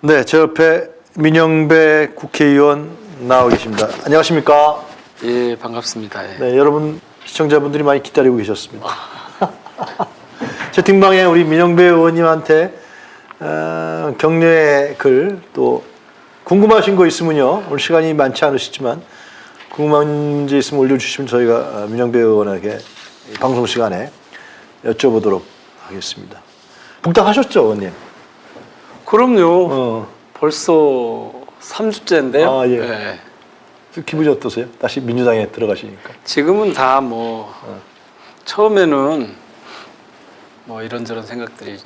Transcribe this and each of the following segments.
네, 제 옆에 민영배 국회의원 나와 계십니다. 안녕하십니까? 예, 반갑습니다. 예. 네, 여러분 시청자분들이 많이 기다리고 계셨습니다. 채팅방에 우리 민영배 의원님한테 어, 격려의 글 또 궁금하신 거 있으면요 오늘 시간이 많지 않으시지만 궁금한 문제 있으면 올려주시면 저희가 어, 민영배 의원에게 이 방송 시간에 여쭤보도록 하겠습니다. 북탁하셨죠, 의원님? 그럼요. 어, 벌써 3주째인데요. 아, 예. 기분이 어떠세요? 다시 민주당에 들어가시니까. 지금은 다 뭐 어. 처음에는 뭐 이런저런 생각들이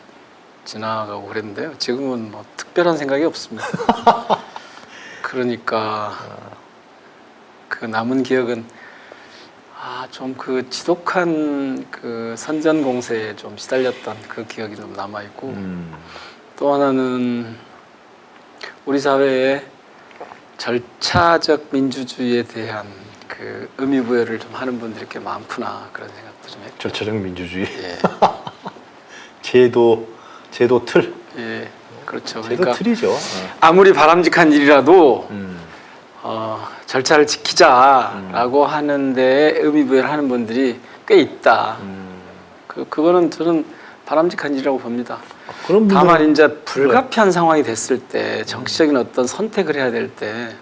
지나가고 그랬는데요. 지금은 뭐 특별한 생각이 없습니다. 그러니까 그 남은 기억은 아 좀 그 지독한 그 선전 공세에 좀 시달렸던 그 기억이 좀 남아 있고 음. 또 하나는 우리 사회에 절차적 민주주의에 대한 그 의미 부여를 좀 하는 분들이 꽤 많구나 그런 생각도 좀 했죠. 절차적 민주주의. 예, 제도 제도 틀. 예, 그렇죠. 제도 그러니까 틀이죠. 어. 아무리 바람직한 일이라도 음. 어, 절차를 지키자라고 하는데 의미 부여를 하는 분들이 꽤 있다. 음. 그 그거는 저는 바람직한 일이라고 봅니다. 그런 분들 다만 이제 불가피한 상황이 됐을 때 정치적인 어떤 선택을 해야 될 때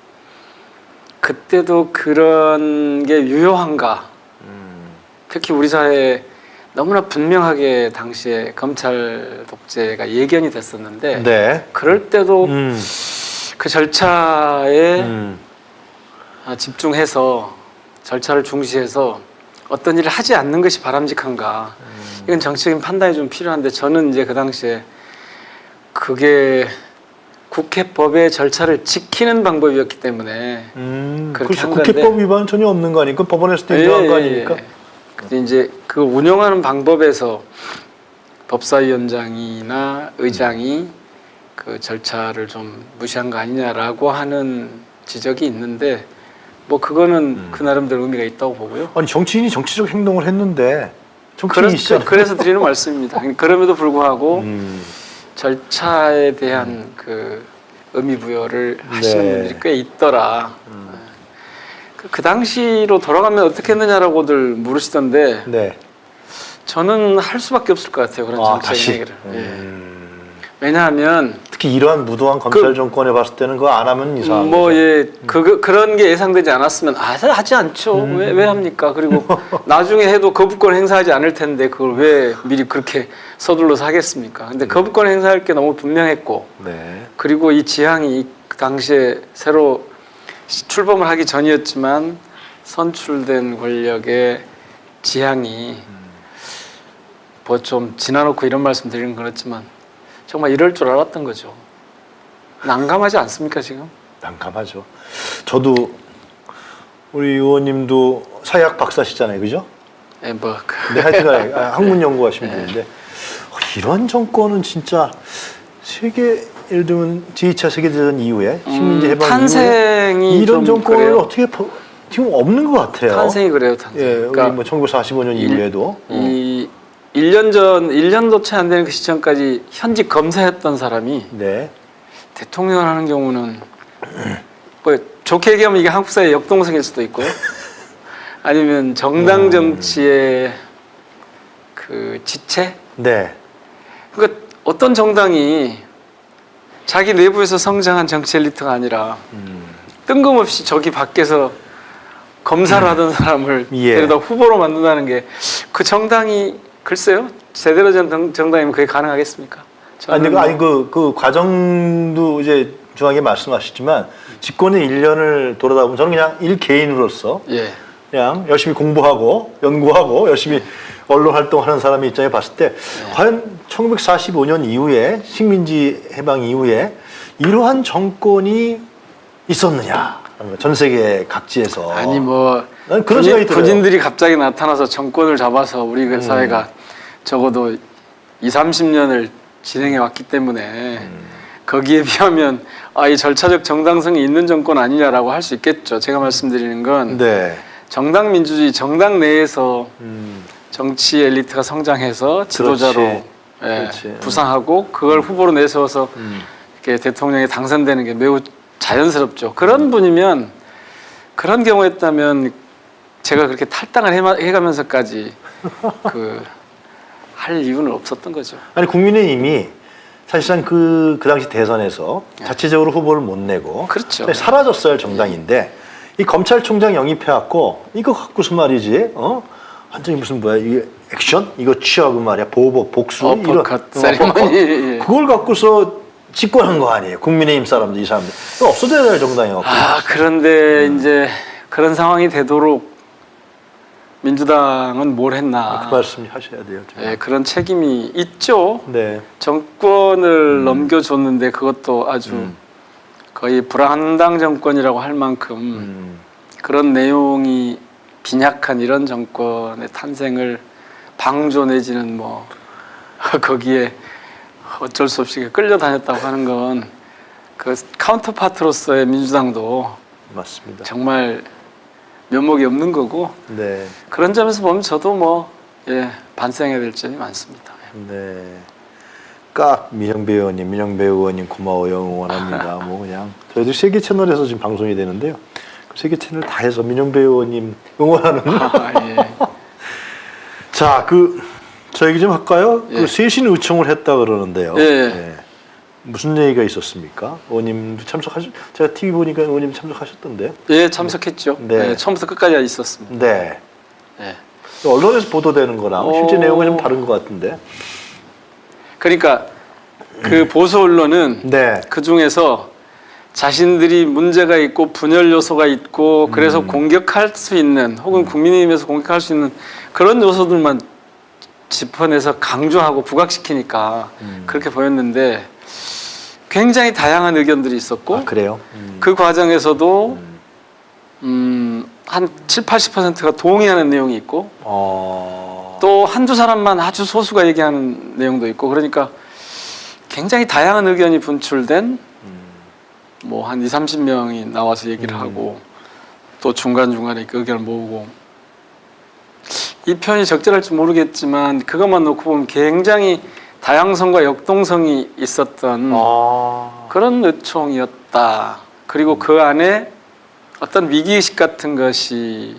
그때도 그런 게 유효한가? 음. 특히 우리 사회에 너무나 분명하게 당시에 검찰 독재가 예견이 됐었는데 네. 그럴 때도 음. 그 절차에 음. 아, 집중해서 절차를 중시해서 어떤 일을 하지 않는 것이 바람직한가? 이건 정치적인 판단이 좀 필요한데 저는 이제 그 당시에 그게 국회법의 절차를 지키는 방법이었기 때문에 음. 그렇게 그렇죠. 한 건데. 국회법 위반 전혀 없는 거 아니까 법원에서 도 인정한 거 아닙니까? 예. 근데 이제 그 운영하는 방법에서 법사위원장이나 의장이 그 절차를 좀 무시한 거 아니냐라고 하는 지적이 있는데 뭐 그거는 음. 그 나름대로 의미가 있다고 보고요. 아니 정치인이 정치적 행동을 했는데 그래서, 정치인이시잖아요. 그 래서 드리는 말씀입니다. 그럼에도 불구하고 음. 절차에 대한 그 의미 부여를 하시는 네. 분들이 꽤 있더라. 그, 그 당시로 돌아가면 어떻게 했느냐라고들 물으시던데 네. 저는 할 수밖에 없을 것 같아요 그런 아, 정책의 다시. 얘기를. 예. 음. 왜냐하면 특히 이러한 무도한 검찰 정권에 봤을 때는 그거 안 하면 이상한 뭐 거죠. 예, 그 그런 게 예상되지 않았으면 아 하지 않죠. 음. 왜 왜 합니까? 그리고 나중에 해도 거부권 행사하지 않을 텐데 그걸 왜 미리 그렇게 서둘러서 하겠습니까? 근데 거부권 행사할 게 너무 분명했고 네. 그리고 이 지향이 그 당시에 새로 출범을 하기 전이었지만 선출된 권력의 지향이 뭐 좀 지나놓고 이런 말씀 드리는 건 그렇지만 정말 이럴 줄 알았던 거죠. 난감하지 않습니까 지금? 난감하죠. 저도 우리 의원님도 사회학 박사시잖아요, 그죠? 예, 뭐 그- 네, 하여튼간에 아, 학문 연구하신 네. 분인데 어, 이런 정권은 진짜 세계 예를 들면 제2차 세계대전 이후에 식민지 음, 해방 탄생이 이후에 이런 좀 정권을 그래요. 어떻게 퍼- 지금 없는 것 같아요. 탄생이 그래요 탄생. 예, 그러니까 우리 뭐 1945년 일- 이후에도 어. 이 1년 전 1년도 채 안 되는 그 시점까지 현직 검사했던 사람이 네. 대통령을 하는 경우는 뭐 좋게 얘기하면 이게 한국 사회 역동성일 수도 있고요. 아니면 정당 음. 정치의 그 지체. 네. 그러니까 어떤 정당이 자기 내부에서 성장한 정치 엘리트가 아니라 음. 뜬금없이 저기 밖에서 검사를 하던 사람을 예. 데려다 후보로 만든다는 게 그 정당이 글쎄요 제대로 된 정- 정당이면 그게 가능하겠습니까? 아니, 그, 아니 그, 그 과정도 이제 중하게 말씀하셨지만 집권의 1년을 돌아다 보면 저는 그냥 일 개인으로서 예 그냥 열심히 공부하고 연구하고 열심히 언론 활동하는 사람의 입장에 봤을 때 네. 과연 1945년 이후에 식민지 해방 이후에 이러한 정권이 있었느냐 전 세계 각지에서 아니 뭐 난 그런 군인, 생각이 들어요. 군인들이 갑자기 나타나서 정권을 잡아서 우리 그 음. 사회가 적어도 2, 30년을 진행해 왔기 때문에 음. 거기에 비하면 아, 이 절차적 정당성이 있는 정권 아니냐라고 할 수 있겠죠. 제가 말씀드리는 건 네. 정당 민주주의 정당 내에서 음. 정치 엘리트가 성장해서 지도자로 그렇지. 예, 그렇지. 부상하고 그걸 후보로 내세워서 음. 이렇게 대통령에 당선되는 게 매우 자연스럽죠. 그런 분이면 그런 경우였다면 제가 그렇게 탈당을 해마- 해가면서까지 그 할 이유는 없었던 거죠. 아니 국민의힘이 사실상 그, 그 당시 대선에서 자체적으로 후보를 못 내고 그렇죠. 사라졌어야 할 정당인데 이 검찰총장 영입해갖고 이거 갖고서 말이지 어 완전히 무슨 뭐야 이게 액션 이거 취하고 말이야 보복 복수 어. 어퍼컷. 예. 그걸 갖고서 집권한 거 아니에요 국민의힘 사람들 이 사람들 이거 없어져야 될 정당이었고 아 그런데 이제 그런 상황이 되도록 민주당은 뭘 했나? 그 말씀 하셔야 돼요 좀. 예, 그런 책임이 있죠. 네 정권을 넘겨줬는데 그것도 아주 음. 거의 불안당 정권이라고 할 만큼 음. 그런 내용이 빈약한 이런 정권의 탄생을 방조 내지는 뭐 거기에 어쩔 수 없이 끌려다녔다고 하는 건 그 카운터파트로서의 민주당도 맞습니다 정말 면목이 없는 거고 네 그런 점에서 보면 저도 뭐 예, 반성해야 될 점이 많습니다. 네. 깍 민영배 의원님, 민영배 의원님 고마워요 응원합니다. 뭐 그냥 저희도 세계 채널에서 지금 방송이 되는데요. 그 세계 채널 다 해서 민영배 의원님 응원하는. 아, 예. 자, 그 저 얘기 좀 할까요? 예. 그 쇄신 요청을 했다 그러는데요. 예. 무슨 얘기가 있었습니까? 의원님도 참석하셨. 제가 TV 보니까 의원님 참석하셨던데. 예, 참석했죠. 네. 예, 처음부터 끝까지 있었습니다. 네. 예. 언론에서 보도되는 거랑 실제 오. 내용은 좀 다른 것 같은데. 그러니까 그 보수 언론은 네. 그 중에서 자신들이 문제가 있고 분열 요소가 있고 그래서 공격할 수 있는 혹은 국민의힘에서 공격할 수 있는 그런 요소들만 짚어내서 강조하고 부각시키니까 음. 그렇게 보였는데 굉장히 다양한 의견들이 있었고 아, 그래요. 음. 그 과정에서도 음, 한 7, 80%가 동의하는 내용이 있고 어. 또 한두 사람만 아주 소수가 얘기하는 내용도 있고 그러니까 굉장히 다양한 의견이 분출된 음. 뭐한 2, 30명이 나와서 얘기를 음. 하고 또 중간중간에 그 의견을 모으고 이 표현이 적절할지 모르겠지만 그것만 놓고 보면 굉장히 다양성과 역동성이 있었던 아. 그런 의총이었다. 그리고 그 안에 어떤 위기의식 같은 것이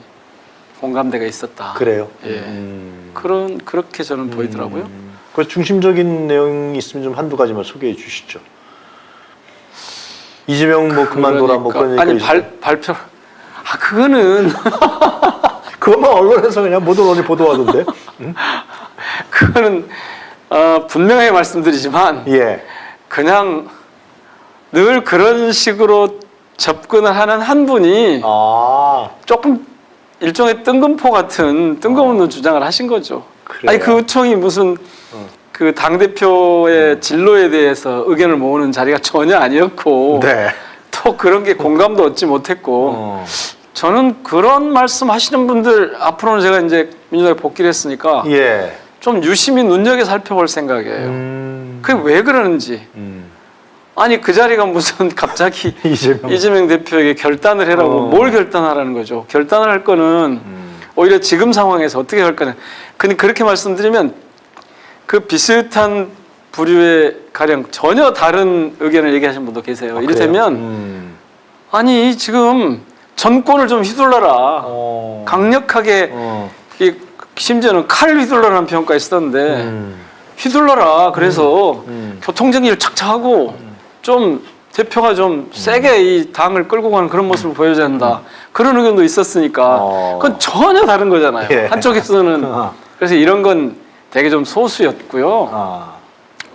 공감대가 있었다. 그래요. 예. 음. 그런 그렇게 저는 보이더라고요. 음. 그 중심적인 내용이 있으면 좀 한두 가지만 소개해 주시죠. 이재명 뭐 그만둬라 뭐 그런 얘기가 아니 있어요. 발 발표 아 그거는 그것만 언론에서 그냥 모든 언론이 보도하던데. 그거는 어, 분명히 말씀드리지만 예. 그냥 늘 그런 식으로 접근을 하는 한 분이 아. 조금 일종의 뜬금포 같은 뜬금없는 주장을 하신 거죠. 아. 그래요? 아니 그 의총이 무슨 어. 그당 대표의 진로에 대해서 의견을 모으는 자리가 전혀 아니었고 네. 또 그런 게 공감도 얻지 못했고 어. 저는 그런 말씀 하시는 분들 앞으로는 제가 이제 민주당에 복귀를 했으니까 예. 좀 유심히 눈여겨 살펴볼 생각이에요. 음. 그게 왜 그러는지. 음. 아니 그 자리가 무슨 갑자기 이재명. 이재명 대표에게 결단을 해라고 어. 뭘 결단하라는 거죠. 결단을 할 거는 음. 오히려 지금 상황에서 어떻게 할 거냐. 근데 그렇게 말씀드리면 그 비슷한 부류의 가령 전혀 다른 의견을 얘기하시는 분도 계세요. 아, 이를테면? 음. 아니 지금 전권을 좀 휘둘러라. 어. 강력하게 어. 이 심지어는 칼 휘둘러라는 평가가 있었는데 음. 휘둘러라. 그래서 음. 교통정리를 착착하고 좀 대표가 좀 세게 이 당을 끌고 가는 그런 모습을 보여줘야 한다. 그런 의견도 있었으니까 어. 그건 전혀 다른 거잖아요. 예. 한쪽에서는 아. 그래서 이런 건 되게 좀 소수였고요. 아.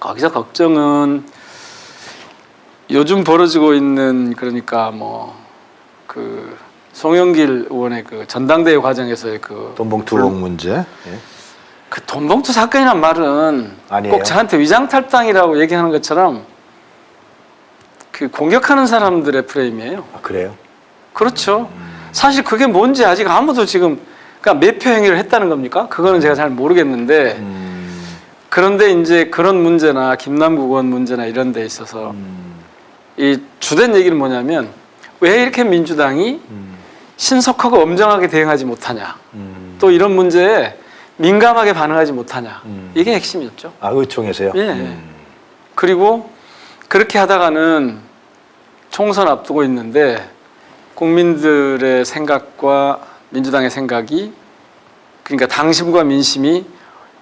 거기서 걱정은 요즘 벌어지고 있는 그러니까 뭐 그 송영길 의원의 그 전당대회 과정에서의 그 돈봉투 억 문제. 예. 그 돈봉투 사건이란 말은 아니에요. 꼭 저한테 위장 탈당이라고 얘기하는 것처럼 그 공격하는 사람들의 프레임이에요. 아, 그래요? 그렇죠. 사실 그게 뭔지 아직 아무도 지금 그러니까 매표 행위를 했다는 겁니까? 그거는 제가 잘 모르겠는데 음. 그런데 이제 그런 문제나 김남국 의원 문제나 이런 데 있어서 음. 이 주된 얘기는 뭐냐면 왜 이렇게 민주당이 음. 신속하고 엄정하게 대응하지 못하냐. 음. 또 이런 문제에 민감하게 반응하지 못하냐. 음. 이게 핵심이었죠. 아 의총에서요? 예. 음. 그리고 그렇게 하다가는 총선 앞두고 있는데 국민들의 생각과 민주당의 생각이 그러니까 당심과 민심이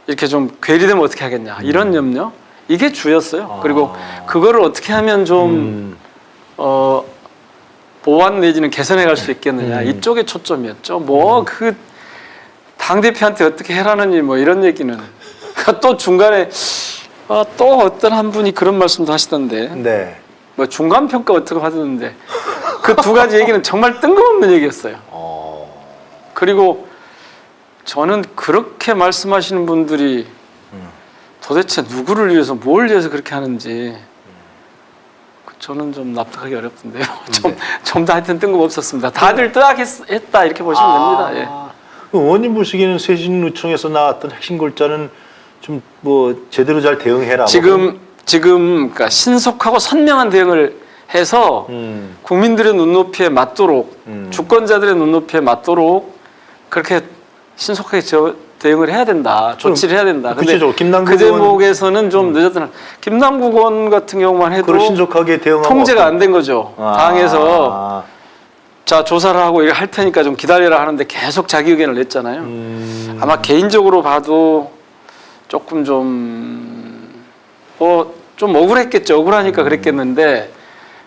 이렇게 좀 괴리되면 어떻게 하겠냐 이런 염려 이게 주였어요. 아. 그리고 그거를 어떻게 하면 좀 음. 어, 보완 내지는 개선해 갈 수 있겠느냐 음. 이쪽에 초점이었죠. 뭐 그 당 대표한테 어떻게 해라느니 뭐 이런 얘기는 또 중간에 아, 또 어떤 한 분이 그런 말씀도 하시던데 네. 뭐 중간 평가 어떻게 받았는데 그 두 가지 얘기는 정말 뜬금없는 얘기였어요. 어. 그리고 저는 그렇게 말씀하시는 분들이 음. 도대체 누구를 위해서 뭘 위해서 그렇게 하는지 그 저는 좀 납득하기 어렵던데요. 좀 좀 더 하여튼 뜬금없었습니다. 다들 뜨악했다 이렇게 보시면 됩니다. 예. 아, 그 의원님 보시기에는 쇄신노총에서 나왔던 핵심 골자는 좀 뭐 제대로 잘 대응해라. 뭐 지금 지금 그러니까 신속하고 선명한 대응을 해서 음. 국민들의 눈높이에 맞도록 음. 주권자들의 눈높이에 맞도록 그렇게 신속하게 저, 대응을 해야 된다. 조치를 해야 된다. 근데 구체적으로 김남국 그 의원- 음. 대목에서는 좀 늦었던 김남국 의원 같은 경우만 해도 그걸 신속하게 대응하고 통제가 안 된 거죠. 아. 당에서 자 조사를 하고 이거 할 테니까 좀 기다려라 하는데 계속 자기 의견을 냈잖아요. 음. 아마 개인적으로 봐도 조금 좀, 뭐, 좀 억울했겠죠. 억울하니까 음. 그랬겠는데,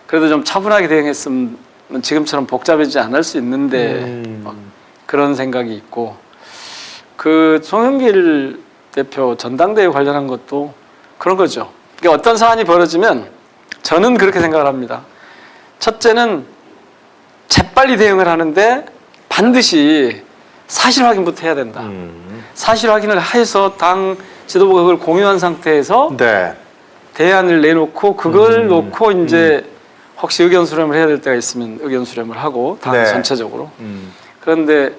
그래도 좀 차분하게 대응했으면 지금처럼 복잡해지지 않을 수 있는데, 음. 뭐 그런 생각이 있고, 그 송영길 대표 전당대회 관련한 것도 그런 거죠. 그러니까 어떤 사안이 벌어지면 저는 그렇게 생각을 합니다. 첫째는 재빨리 대응을 하는데 반드시 사실 확인부터 해야 된다. 음. 사실 확인을 해서 당 지도부가 그걸 공유한 상태에서 네. 대안을 내놓고 그걸 음, 놓고 이제 혹시 의견 수렴을 해야 될 때가 있으면 의견 수렴을 하고 당 네. 전체적으로 음. 그런데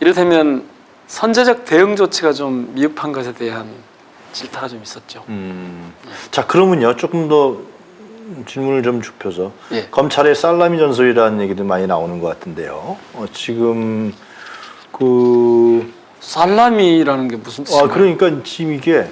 이를테면 선제적 대응 조치가 좀 미흡한 것에 대한 질타가 좀 있었죠. 음. 자 그러면요 조금 더 질문을 좀 좁혀서 예. 검찰의 살라미 전술이라는 얘기도 많이 나오는 것 같은데요. 어, 지금 그 살라미라는 게 무슨 아, 뜻이에요? 그러니까 지금 이게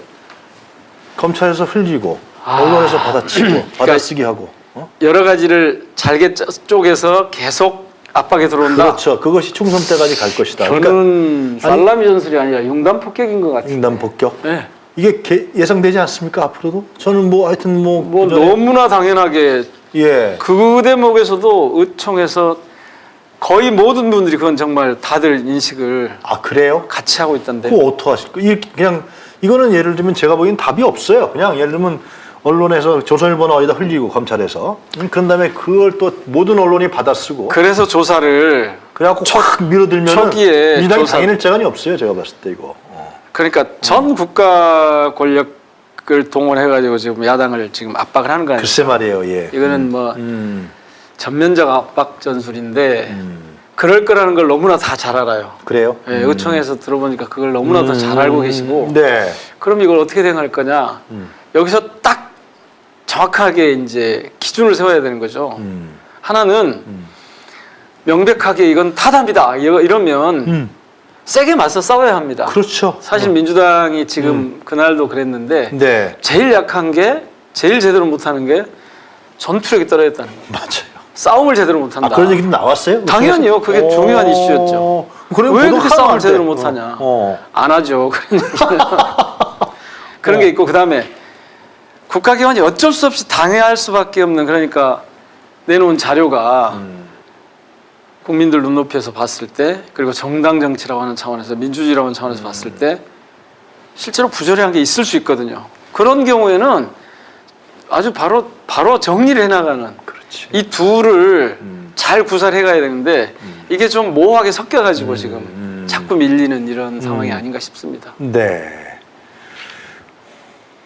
검찰에서 흘리고 아. 언론에서 받아치고 받아쓰기 하고 어? 여러 가지를 잘게 짜- 쪼개서 계속 압박에 들어온다. 그렇죠. 그것이 총선 때까지 갈 것이다. 그러니까 저는 살라미 전술이 아니라 융단 폭격인 것 같아요. 횡단 복격 네. 이게 개- 예상되지 않습니까 앞으로도? 저는 뭐 하여튼 뭐, 뭐 그전에- 너무나 당연하게 예 그 대목에서도 의총에서 거의 모든 분들이 그건 정말 다들 인식을 아 그래요? 같이 하고 있던데. 그거 어떻게 하실 거? 이 그냥 이거는 예를 들면 제가 보기엔 답이 없어요. 그냥 예를 들면 언론에서 조선일보나 어디다 흘리고 검찰에서 음, 그런 다음에 그걸 또 모든 언론이 받아쓰고 그래서 조사를 그래갖고 확 밀어들면 초기에 민주당이 조사- 당해낼 자간이 없어요. 제가 봤을 때 이거. 어. 그러니까 전 국가 권력을 동원해 가지고 지금 야당을 지금 압박을 하는 거 아니에요? 글쎄 말이에요. 예. 이거는 뭐 음, 전면적 압박 전술인데 음. 그럴 거라는 걸 너무나 다 잘 알아요. 그래요? 예, 의총에서 들어보니까 그걸 너무나도 잘 알고 계시고 네. 그럼 이걸 어떻게 대응할 거냐? 음. 여기서 딱 정확하게 이제 기준을 세워야 되는 거죠. 음. 하나는 음. 명백하게 이건 타담이다 이러- 이러면 음. 세게 맞서 싸워야 합니다. 그렇죠. 사실 민주당이 지금 그날도 그랬는데 네. 제일 약한 게 제일 제대로 못하는 게 전투력이 떨어졌다는 거예요. 맞아요. 싸움을 제대로 못한다. 아 그런 얘기도 나왔어요? 당연히요. 그게 어. 중요한 이슈였죠. 그래, 왜 그렇게 싸움을 안 돼. 제대로 못하냐. 어. 안 하죠. 그런 얘기는. 그런 어. 게 있고 그다음에 국가기관이 어쩔 수 없이 당해할 수밖에 없는 그러니까 내놓은 자료가 음. 국민들 눈높이에서 봤을 때 그리고 정당 정치라고 하는 차원에서 민주주의라고 하는 차원에서 봤을 때 실제로 부조리한 게 있을 수 있거든요. 그런 경우에는 아주 바로 바로 정리를 해나가는 그렇지. 이 둘을 음. 잘 구사를 해가야 되는데 이게 좀 모호하게 섞여가지고 음, 지금 음. 자꾸 밀리는 이런 상황이 음. 아닌가 싶습니다. 네.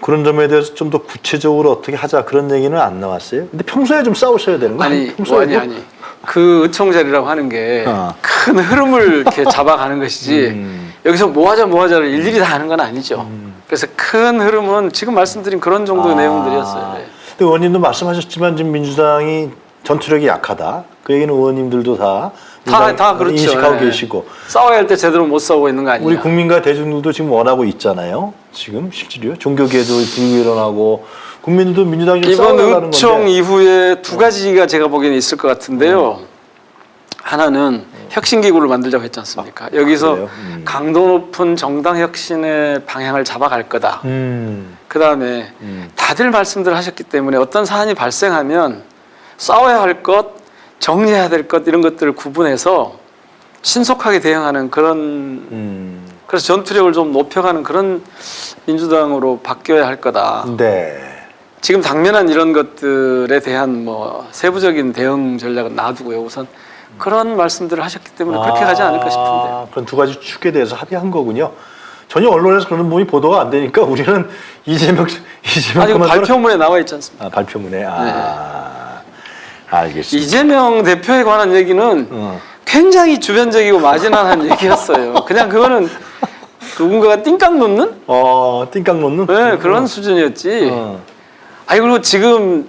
그런 점에 대해서 좀 더 구체적으로 어떻게 하자 그런 얘기는 안 나왔어요. 근데 평소에 좀 싸우셔야 되는 거 아니, 아니에요? 평소에 아니, 아니. 그 의총자리라고 하는 게큰 어. 흐름을 이렇게 잡아가는 것이지 음. 여기서 뭐 하자 뭐 하자를 일일이 다 하는 건 아니죠. 음. 그래서 큰 흐름은 지금 말씀드린 그런 정도의 아. 내용들이었어요. 네. 근데 의원님도 말씀하셨지만 지금 민주당이 전투력이 약하다. 그 얘기는 의원님들도 다, 다- 다 그렇죠. 인식하고 네. 계시고 싸워야 할 때 제대로 못 싸우고 있는 거 아니냐. 우리 국민과 대중들도 지금 원하고 있잖아요. 지금 실질이요? 종교계도 불이 일어나고 국민들도 민주당이 좀 이번 건데. 이후에 두 가지가 제가 보기에는 있을 것 같은데요. 하나는 혁신기구를 만들자고 했지 않습니까? 여기서 그래요? 음. 강도 높은 정당 혁신의 방향을 잡아갈 거다. 음, 그 다음에 음. 다들 말씀들 하셨기 때문에 어떤 사안이 발생하면 싸워야 할 것, 정리해야 될 것 이런 것들을 구분해서 신속하게 대응하는 그런 음, 그래서 전투력을 좀 높여가는 그런 민주당으로 바뀌어야 할 거다. 네. 지금 당면한 이런 것들에 대한 뭐 세부적인 대응 전략은 놔두고요. 우선 그런 말씀들을 하셨기 때문에 그렇게 가지 않을까 싶은데. 아, 그런 두 가지 축에 대해서 합의한 거군요. 전혀 언론에서 그런 부분이 보도가 안 되니까 우리는 이재명 이재명 아니 그 그만 발표문에 나와 있지 않습니까? 아, 발표문에 아 알겠습니다. 이재명 대표에 관한 얘기는 어. 굉장히 주변적이고 마지막한 얘기였어요. 그냥 그거는 누군가가 띵깡 놓는 어 띵깡 놓는 네, 그런 수준이었지. 어. 아니 그리고 지금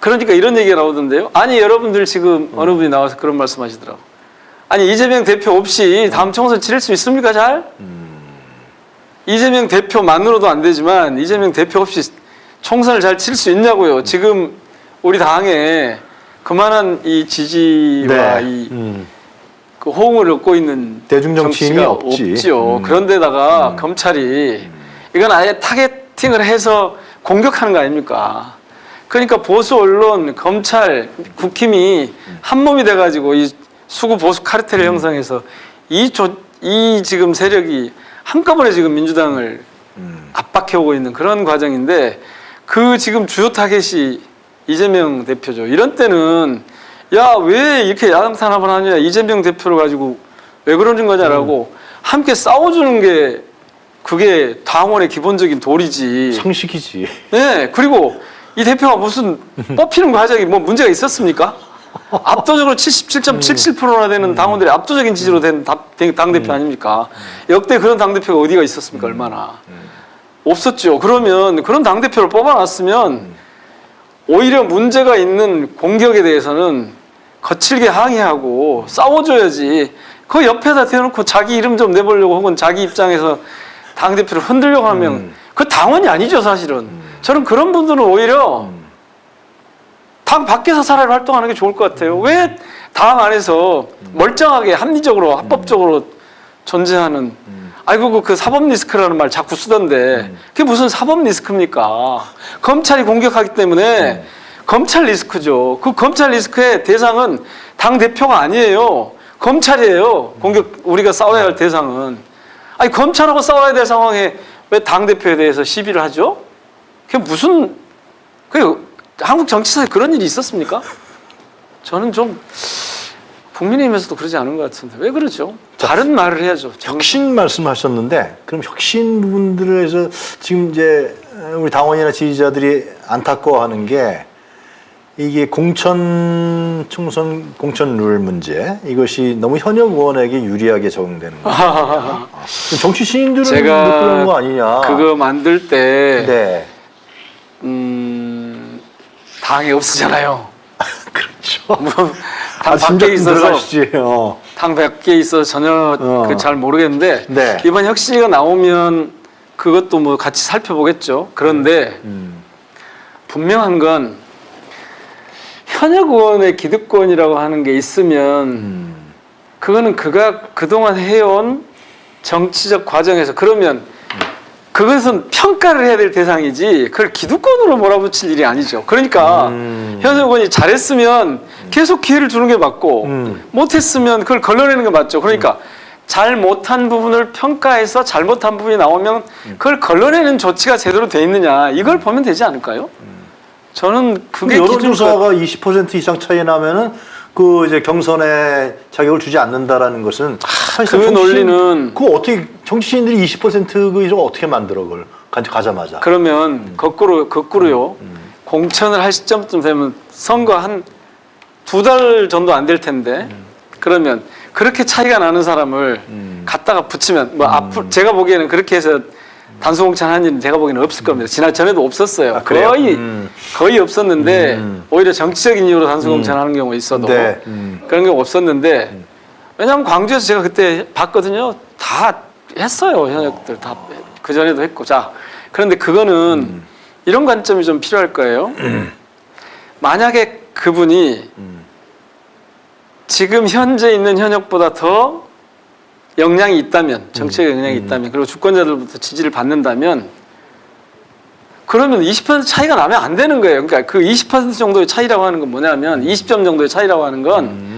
그러니까 이런 얘기가 나오던데요. 아니 여러분들 지금 어느 분이 나와서 그런 말씀 하시더라고. 아니 이재명 대표 없이 다음 총선 치를 수 있습니까 잘? 이재명 대표만으로도 안 되지만 이재명 대표 없이 총선을 잘 칠 수 있냐고요. 지금 우리 당에 그만한 이 지지와 네. 이 음. 그 호응을 얻고 있는 대중 정치인이 정치가 없지. 없죠. 음. 그런데다가 검찰이 이건 아예 타겟팅을 해서 공격하는 거 아닙니까? 그러니까 보수 언론, 검찰, 국힘이 한 몸이 돼가지고 이 수구 보수 음. 카르텔 을 형성해서 이, 조, 이 지금 세력이 한꺼번에 지금 민주당을 음. 압박해 오고 있는 그런 과정인데 그 지금 주요 타겟이 이재명 대표죠. 이런 때는 야 왜 이렇게 야당 탄압을 하냐 이재명 대표를 가지고 왜 그러는 거냐라고 함께 싸워주는 게 그게 당원의 기본적인 도리지. 상식이지. 네 그리고 이 대표가 무슨 뽑히는 과정이 뭐 문제가 있었습니까? 압도적으로 77.77%나 되는 당원들이 압도적인 지지로 된 당 대표 아닙니까? 역대 그런 당 대표가 어디가 있었습니까? 얼마나 없었죠. 그러면 그런 당 대표를 뽑아놨으면 오히려 문제가 있는 공격에 대해서는 거칠게 항의하고 싸워줘야지. 그 옆에다 대놓고 자기 이름 좀 내보려고 혹은 자기 입장에서 당 대표를 흔들려고 하면 음. 그 당원이 아니죠 사실은. 저는 그런 분들은 오히려 당 밖에서 차라리 활동하는 게 좋을 것 같아요. 왜 당 안에서 멀쩡하게 합리적으로 합법적으로 존재하는 아이고 그- 그 사법 리스크라는 말 자꾸 쓰던데 그게 무슨 사법 리스크입니까? 검찰이 공격하기 때문에 검찰 리스크죠. 그 검찰 리스크의 대상은 당 대표가 아니에요. 검찰이에요. 공격 우리가 싸워야 할 대상은 아니 검찰하고 싸워야 될 상황에 왜 당 대표에 대해서 시비를 하죠? 그게 무슨 그 한국 정치사에 그런 일이 있었습니까? 저는 좀 국민의힘에서도 그러지 않은 것 같은데 왜 그러죠? 다른 말을 해야죠. 혁신 말씀하셨는데 그럼 혁신 부분들에서 지금 이제 우리 당원이나 지지자들이 안타까워하는 게 이게 공천 총선 공천 룰 문제 이것이 너무 현역 의원에게 유리하게 적용되는 거예요. 정치 신인들은 제가 못 그런 거 아니냐? 그거 만들 때 네 음, 당이 없으잖아요. 그렇죠. 뭐 당 아, 밖에 있어서. 어. 당 밖에 있어서 전혀 어. 그잘 모르겠는데 네. 이번 혁신이가 나오면 그것도 뭐 같이 살펴보겠죠. 그런데 음. 분명한 건 현역 의원의 기득권이라고 하는 게 있으면 음. 그거는 그가 그동안 해온 정치적 과정에서 그러면 그것은 평가를 해야 될 대상이지 그걸 기득권으로 몰아붙일 일이 아니죠. 그러니까 음. 현역 의원이 잘했으면 계속 기회를 주는 게 맞고 음. 못했으면 그걸 걸러내는 게 맞죠. 그러니까 잘 못한 부분을 평가해서 잘못한 부분이 나오면 그걸 걸러내는 조치가 제대로 돼 있느냐 이걸 보면 되지 않을까요? 저는 그게 여론조사가 20% 이상 차이 나면은 그 이제 경선에 자격을 주지 않는다라는 것은 사실상 그 논리는 그 어떻게 정치인들이 20%그 이상 어떻게 만들어 그걸 가- 가자마자 그러면 거꾸로 거꾸로요. 공천을 할 시점쯤 되면 선거 한 두 달 정도 안 될 텐데 그러면 그렇게 차이가 나는 사람을 음. 갖다가 붙이면 뭐 앞으로 제가 보기에는 그렇게 해서 단수 공천 한 일은 제가 보기에는 없을 겁니다. 지난 전에도 없었어요. 아, 그래요? 거의 음. 거의 없었는데 음. 오히려 정치적인 이유로 단수 공천 하는 경우 있어도 네. 음. 그런 경우 없었는데 왜냐하면 광주에서 제가 그때 봤거든요. 다 했어요 현역들 다 그 전에도 했고 자 그런데 그거는 이런 관점이 좀 필요할 거예요. 만약에 그분이 음. 지금 현재 있는 현역보다 더 역량이 있다면 정치적 역량이 있다면 그리고 주권자들부터 지지를 받는다면 그러면 20% 차이가 나면 안 되는 거예요. 그러니까 그 20% 정도의 차이라고 하는 건 뭐냐면 20점 정도의 차이라고 하는 건 음.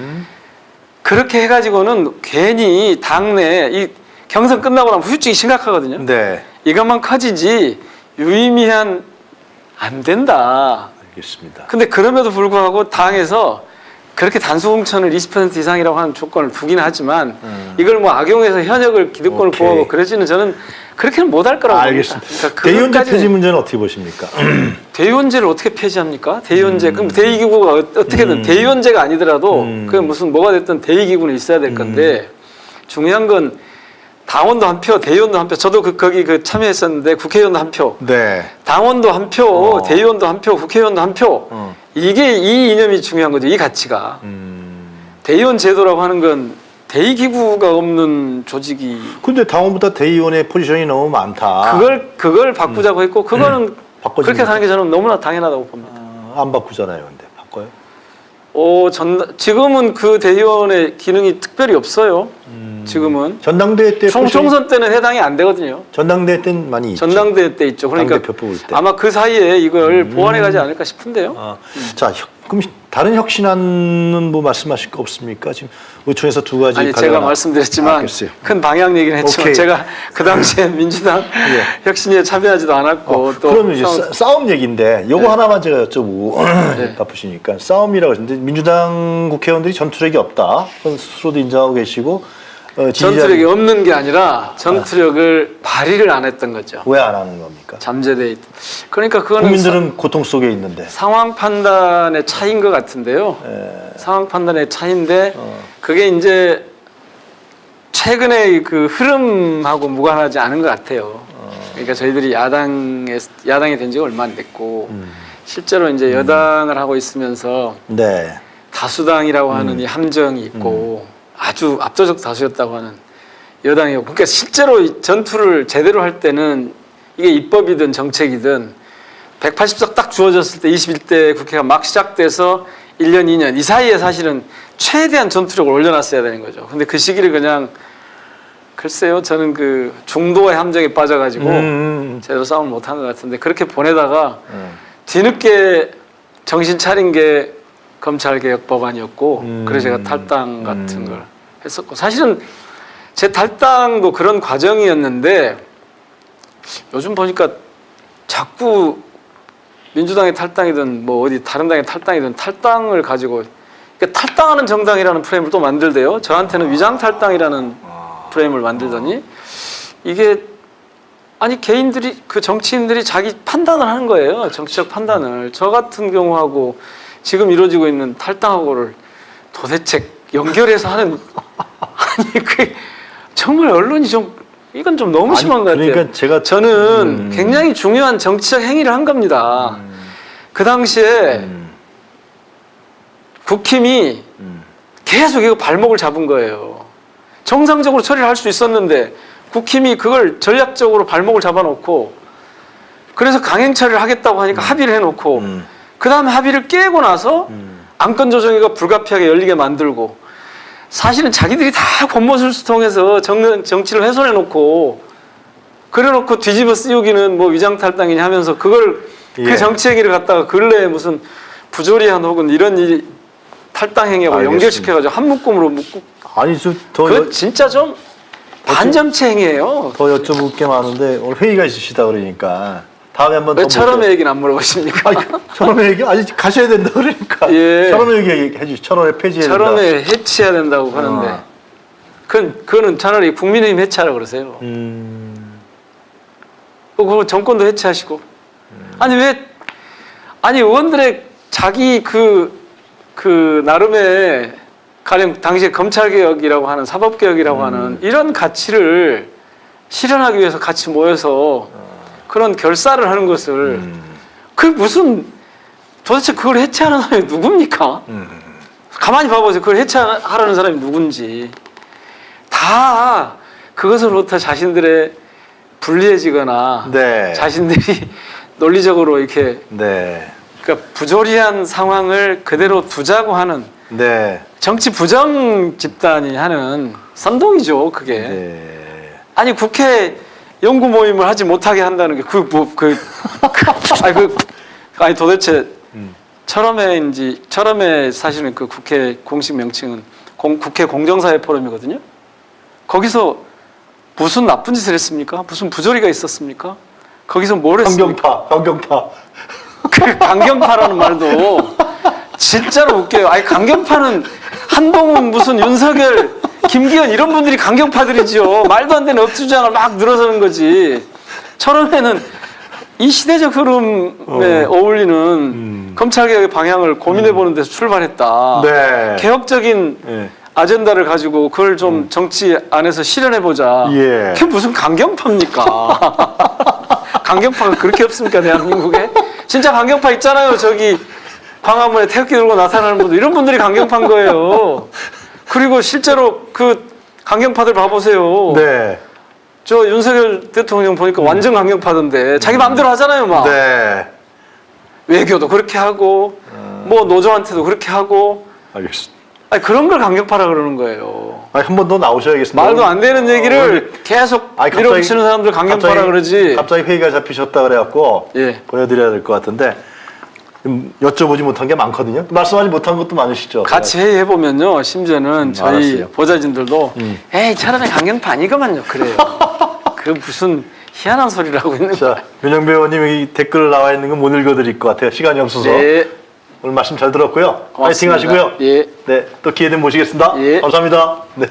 그렇게 해가지고는 괜히 당내 이 경선 끝나고 나면 후유증이 심각하거든요. 네, 이것만 커지지 유의미한 안 된다. 알겠습니다. 근데 그럼에도 불구하고 당에서 그렇게 단수 공천을 20% 이상이라고 하는 조건을 두긴 하지만 음. 이걸 뭐 악용해서 현역을 기득권을. 보호하고 그러지는 저는 그렇게는 못 할 거라고 알겠습니다. 봅니다. 그러니까 대의원제 그것까지는- 폐지 문제는 어떻게 보십니까? 대의원제를 어떻게 폐지합니까? 대의원제 그럼 대의기구가 어- 어떻게든 음. 대의원제가 아니더라도 음. 그 무슨 뭐가 됐든 대의기구는 있어야 될 건데 중요한 건 당원도 한 표, 대의원도 한 표. 저도 그 거기 그 참여했었는데 국회의원도 한 표, 네. 당원도 한 표, 어. 대의원도 한 표, 국회의원도 한 표. 어. 이게 이 이념이 중요한 거죠. 이 가치가 음. 대의원 제도라고 하는 건 대의 기구가 없는 조직이 근데 당원보다 대의원의 포지션이 너무 많다. 그걸 그걸 바꾸자고 했고 그거는 음. 그렇게 사는 게 저는 너무나 당연하다고 봅니다. 아, 안 바꾸잖아요, 근데 바꿔요? 어, 전 지금은 그 대의원의 기능이 특별히 없어요. 지금은 전당대회 때 총, 포지션이- 총선 때는 해당이 안 되거든요. 전당대회 때는 많이 있죠. 전당대회 때 있죠. 그러니까 당대표 뽑을 때. 음. 아마 그 사이에 이걸 보완해 가지 않을까 싶은데요. 아, 자, 혁- 그럼 다른 혁신안은 뭐 말씀하실 거 없습니까? 지금 의총에서 두 가지 아니 제가? 말씀드렸지만 알겠어요. 큰 방향 얘기는 했지만 오케이. 제가 그 당시에 민주당 혁신위에 참여하지도 않았고 어, 또 그러면 이제 성- 싸, 움 얘기인데 요거 네. 하나만 제가 여쭤보고 네. 바쁘시니까 싸움이라고 하셨는데 민주당 국회의원들이 전투력이 없다. 그건 스스로도 인정하고 계시고 어, 전투력이 없는 게 아니라 전투력을 발휘를 안 했던 거죠. 왜 안 하는 겁니까? 잠재돼 있. 그러니까 그거는 국민들은 고통 속에 있는데. 사- 상황 판단의 차이인 것 같은데요. 에, 상황 판단의 차이인데 어. 그게 이제 최근의 그 흐름하고 무관하지 않은 것 같아요. 그러니까 저희들이 야당에 야당이 된 지가 얼마 안 됐고 음. 실제로 이제 여당을 하고 있으면서 네. 다수당이라고 음. 하는 이 함정이 있고 아주 압도적 다수였다고 하는 여당이고 그러니까 실제로 이 전투를 제대로 할 때는 이게 입법이든 정책이든 180석 딱 주어졌을 때 21대 국회가 막 시작돼서 1년 2년 이 사이에 사실은 최대한 전투력을 올려놨어야 되는 거죠. 근데 그 시기를 그냥 글쎄요 저는 그 중도의 함정에 빠져가지고 음, 제대로 싸움을 못한 것 같은데 그렇게 보내다가 음. 뒤늦게 정신 차린 게 검찰 개혁 법안이었고 음. 그래서 제가 탈당 같은 음. 걸 했었고 사실은 제 탈당도 그런 과정이었는데 요즘 보니까 자꾸 민주당의 탈당이든 뭐 어디 다른 당의 탈당이든 탈당을 가지고 그러니까 탈당하는 정당이라는 프레임을 또 만들대요. 저한테는 위장 탈당이라는 프레임을 만들더니 이게 아니 개인들이 그 정치인들이 자기 판단을 하는 거예요. 정치적 판단을 저 같은 경우하고 지금 이루어지고 있는 탈당하고를 도대체 연결해서 하는 아니 그 정말 언론이 좀 이건 좀 너무 아니, 심한 것 같아요. 그러니까 제가- 저는 음. 굉장히 중요한 정치적 행위를 한 겁니다. 그 당시에 음, 국힘이 음. 계속 이거 발목을 잡은 거예요. 정상적으로 처리를 할 수 있었는데 국힘이 그걸 전략적으로 발목을 잡아놓고 그래서 강행 처리를 하겠다고 하니까 합의를 해놓고 음. 그 다음에 합의를 깨고 나서 음. 안건 조정위가 불가피하게 열리게 만들고 사실은 자기들이 다 권모술수 통해서 정, 정치를 훼손해 놓고 그래 놓고 뒤집어 씌우기는 뭐 위장탈당이냐 하면서 그걸 예. 그 정치 행위를 갖다가 근래에 무슨 부조리한 혹은 이런 일 탈당 행위하고. 연결시켜가지고 한 묶음으로 묶고 아니 저더 그 진짜 좀 반정치 행위예요. 더 여쭤볼 게 많은데 오늘 회의가 있으시다 그러니까 다음에 한번 왜더 철험의 얘기는 안 물어보십니까? 아니, 철원의 얘기 아직 가셔야 된다 그러니까 예. 철원의 얘기 해주시 철원의 폐지해야 된다. 철험에 해치해야 된다고 하는데 어. 그건, 그거는 차라리 국민의힘 해체하라 그러세요. 음, 어, 그 정권도 해체하시고 아니 왜 아니 의원들의 자기 그그 나름의 가령 당시에 검찰 개혁이라고 하는 사법 개혁이라고 음. 하는 이런 가치를 실현하기 위해서 같이 모여서 그런 결사를 하는 것을 음, 그 무슨 도대체 그걸 해체하는 사람이 누굽니까? 음. 가만히 봐보세요. 그걸 해체하라는 사람이 누군지 다 그것으로부터 자신들의 불리해지거나 네. 자신들이 논리적으로 이렇게 네. 그러니까 부조리한 상황을 그대로 두자고 하는 네. 정치 부정 집단이 하는 선동이죠, 그게. 네. 아니 국회 연구 모임을 하지 못하게 한다는 게 그뭐그 아니 그 아니 도대체 음. 철험회인지 철험회 사실은 그 국회 공식 명칭은 공, 국회 공정사회 포럼이거든요. 거기서 무슨 나쁜 짓을 했습니까? 무슨 부조리가 있었습니까? 거기서 뭘 했습니까? 강경파, 강경파. 그 강경파라는 말도 진짜로 웃겨요. 아니 강경파는 한동훈 무슨 윤석열 김기현 이런 분들이 강경파들이지요. 말도 안 되는 억주장을 막 늘어서는 거지. 철원에는 이 시대적 흐름에 어. 울리는 검찰 개혁의 방향을 고민해 보는 데서 출발했다. 네. 개혁적인 네. 아젠다를 가지고 그걸 좀 정치 안에서 실현해 보자. 예. 그게 무슨 강경파입니까? 강경파가 그렇게 없습니까 대한민국에? 진짜 강경파 있잖아요. 저기 광화문에 태극기 들고 나타나는 분들 이런 분들이 강경파인 거예요. 그리고 실제로 그 강경파들 봐보세요. 네. 저 윤석열 대통령 보니까 완전 강경파던데 자기 마음대로 하잖아요, 막 네. 외교도 그렇게 하고 뭐 노조한테도 그렇게 하고 알겠습니다. 아니 그런 걸 강경파라 그러는 거예요. 아, 한번 더 나오셔야겠습니다. 말도 안 되는 얘기를 계속 아니, 갑자기- 밀어붙이는 사람들 강경파라 갑자기- 그러지. 갑자기 회의가 잡히셨다 그래갖고 예. 보내드려야 될 것 같은데 좀 여쭤보지 못한 게 많거든요. 말씀하지 못한 것도 많으시죠. 같이 회의해 보면요. 심지어는 저희 음, 알았어요. 보좌진들도 음. 에이 차라리 강경파 아니거만요. 그래요. 그 무슨 희한한 소리를 하고 있는 거야. 자, 윤영배 의원님 여기 댓글 나와 있는 건 못 읽어드릴 것 같아요. 시간이 없어서. 네. 오늘 말씀 잘 들었고요. 파이팅 고맙습니다. 하시고요. 예. 네, 또 기회 되면 모시겠습니다. 예. 감사합니다. 네.